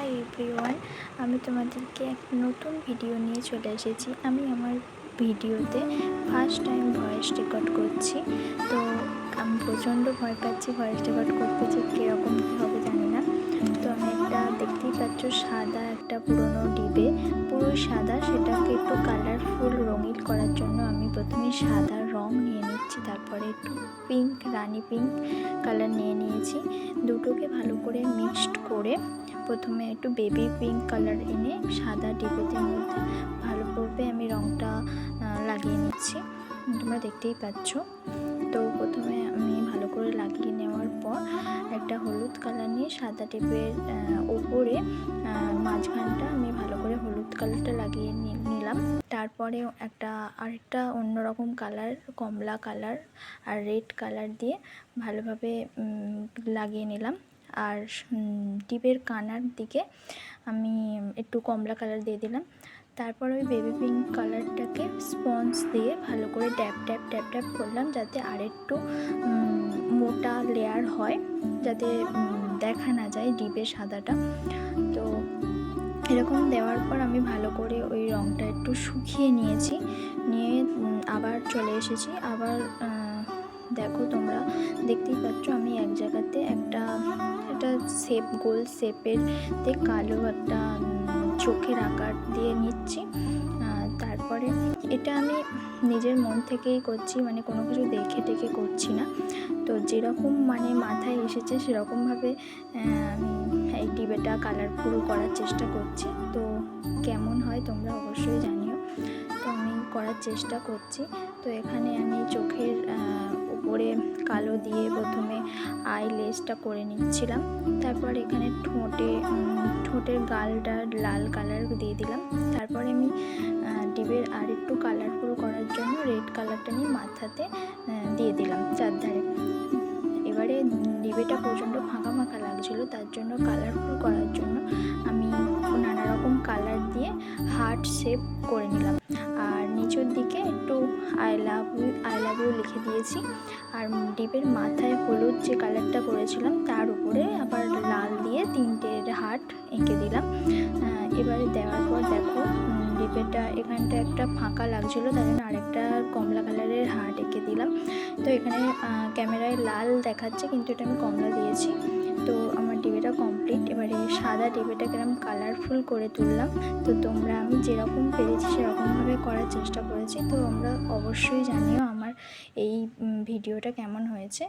Hi everyone আমি তোমাদেরকে এক নতুন ভিডিও নিয়ে চলে এসেছি। আমি আমার ভিডিওতে ফার্স্ট টাইম ভয়েস রেকর্ড করছি। তো আমি প্রচণ্ড ভয় পাচ্ছি ভয়েস রেকর্ড করতে যে কীরকম কী হবে জানি না। তো আমি একটা দেখতেই পাচ্ছ সাদা একটা পুরনো ডিবে। পুরো সাদা, সেটাকে একটু কালারফুল রঙিন করার জন্য আমি প্রথমে সাদা রং নিয়ে নিচ্ছি, তারপরে একটু পিঙ্ক রানি পিঙ্ক কালার নিয়ে নিয়েছি। দুটোকে ভালো করে মিক্সড করে প্রথমে একটু বেবি পিঙ্ক কালার এনে সাদা ডিবেতে মধ্যে ভালোভাবে আমি রঙটা লাগিয়ে নিচ্ছি। তোমরা দেখতেই পাচ্ছ। তো প্রথমে আমি ভালো করে লাগিয়ে নেওয়ার পর একটা হলুদ কালার নিয়ে সাদা টেপের ওপরে মাঝখানটা আমি ভালো করে হলুদ কালারটা লাগিয়ে নিলাম। তারপরে একটা আরেকটা অন্যরকম কালার কমলা কালার আর রেড কালার দিয়ে ভালোভাবে লাগিয়ে নিলাম। আর টিপের কানার দিকে আমি একটু কমলা কালার দিয়ে দিলাম। তারপর ওই বেবি পিঙ্ক কালারটাকে স্পঞ্জ দিয়ে ভালো করে ট্যাপ ট্যাপ ট্যাপ ট্যাপ করলাম যাতে আরেকটু মোটা লেয়ার হয়, যাতে দেখা না যায় ডিপের সাদাটা। তো এরকম দেওয়ার পর আমি ভালো করে ওই রঙটা একটু শুকিয়ে নিয়েছি, নিয়ে আবার চলে এসেছি। আবার দেখো তোমরা দেখতেই পাচ্ছ আমি এক জায়গাতে একটা একটা শেপ গোল শেপের তে কালো একটা চোখের আকার দিয়ে নিচ্ছি। তারপরে এটা আমি নিজের মন থেকেই করছি মানে কোনো কিছু দেখে টেকে করছি না। তো যেরকম মানে মাথায় এসেছে সেরকমভাবে এই ডিবেটা কালারফুল করার চেষ্টা করছি। তো কেমন হয় তোমরা অবশ্যই জানিও। তো আমি করার চেষ্টা করছি। তো এখানে আমি চোখের উপরে কালো দিয়ে প্রথমে আই লেসটা করে নিচ্ছিলাম। তারপর এখানে ঠোঁটে ঠোঁটের গালটা লাল কালার দিয়ে দিলাম। তারপরে আমি ডিবের আর একটু কালারফুল করার জন্য রেড কালারটা নিয়ে মাথাতে দিয়ে দিলাম চারধারে। এবারে ডিবেটা প্রচণ্ড ফাঁকা ফাঁকা লাগছিল, তার জন্য কালারফুল করার জন্য আমি নানা রকম কালার দিয়ে হার্ট শেপ করে নিলাম। আর নিচের দিকে একটু I love you I love you লিখে দিয়েছি। আর ডিপের মাথায় হলুদ যে কালারটা করেছিলাম, তার উপরে আবার লাল দিয়ে তিনটের হার্ট এঁকে দিলাম। এবারে দেওয়ার পর দেখো উম, এখানটা একটা ফাঁকা লাগছিল তার জন্য আরেকটা কমলা কালারের হার্ট এঁকে দিলাম। তো এখানে ক্যামেরায় লাল দেখাচ্ছে কিন্তু এটা আমি কমলা দিয়েছি। তো আমার ডিবেটা কমপ্লিট এবারে সাদা ডিবেটাকে আমি কালারফুল করে তুললাম। তো তোমরা আমি যেরকম পেরেছি সেরকমভাবে করার চেষ্টা করেছি। তো আমরা অবশ্যই জানিও আমার এই ভিডিওটা কেমন হয়েছে।